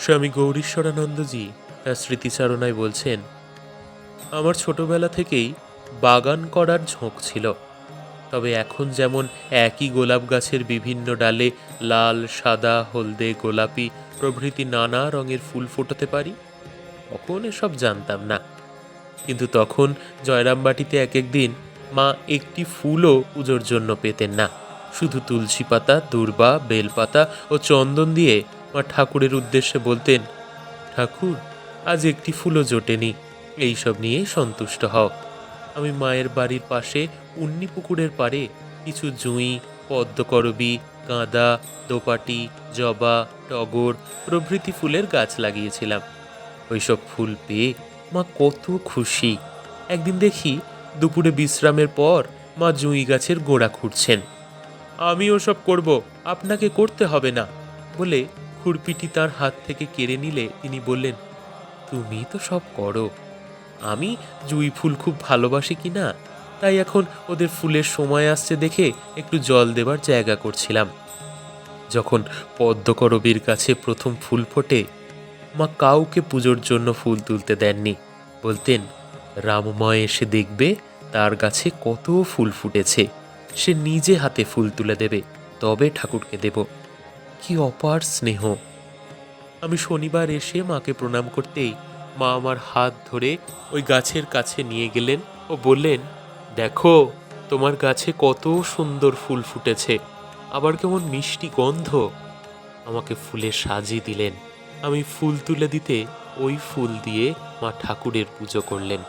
স্বামী গৌরীশ্বরানন্দজি তার স্মৃতিচারণায় বলছেন, আমার ছোটবেলা থেকেই বাগান করার ঝোঁক ছিল। তবে এখন যেমন একই গোলাপ গাছের বিভিন্ন ডালে লাল, সাদা, হলদে, গোলাপি প্রভৃতি নানা রঙের ফুল ফোটাতে পারি, তখন এসব জানতাম না। কিন্তু তখন জয়রামবাটিতে এক একদিন মা একটি ফুলও পুজোর জন্য পেতেন না। শুধু তুলসী পাতা, দূর্বা, বেলপাতা ও চন্দন দিয়ে মা ঠাকুরের উদ্দেশ্যে বলতেন, ঠাকুর, আজ একটি ফুলও জোটেনি এইসব নিয়ে সন্তুষ্ট হও। আমি মায়ের বাড়ির পাশে উন্নি পুকুরের পাড়ে কিছু জুঁই পদ্মকরবী গাঁদা, দোপাটি, জবা, টগর প্রভৃতি ফুলের গাছ লাগিয়েছিলাম। ওইসব ফুল পেয়ে মা কত খুশি। একদিন দেখি দুপুরে বিশ্রামের পর মা জুঁই গাছের গোড়া খুঁড়ছেন। আমি ওসব করব, আপনাকে করতে হবে না, বলে খুরপিটি তার হাত থেকে কেড়ে নিলে তিনি বললেন, তুমি তো সব করো। আমি জুঁই ফুল খুব ভালোবাসি কি না, তাই এখন ওদের ফুলের সময় আসছে দেখে একটু জল দেবার জায়গা করছিলাম। যখন পদ্মকরবীর কাছে প্রথম ফুল ফোটে, মা কাউকে পুজোর জন্য ফুল তুলতে দেননি। বলতেন, রামময় এসে দেখবে তার গাছে কত ফুল ফুটেছে। সে নিজে হাতে ফুল তুলে দেবে, তবে ঠাকুরকে দেব। কি অপার স্নেহ। আমি শনিবার এসে মাকে প্রণাম করতেই মা আমার হাত ধরে ওই গাছের কাছে নিয়ে গেলেন ও বললেন, দেখো, তোমার গাছে কত সুন্দর ফুল ফুটেছে, আবার কেমন মিষ্টি গন্ধ। আমাকে ফুলে সাজিয়ে দিলেন। আমি ফুল তুলে দিতে ওই ফুল দিয়ে মা ঠাকুরের পুজো করলেন।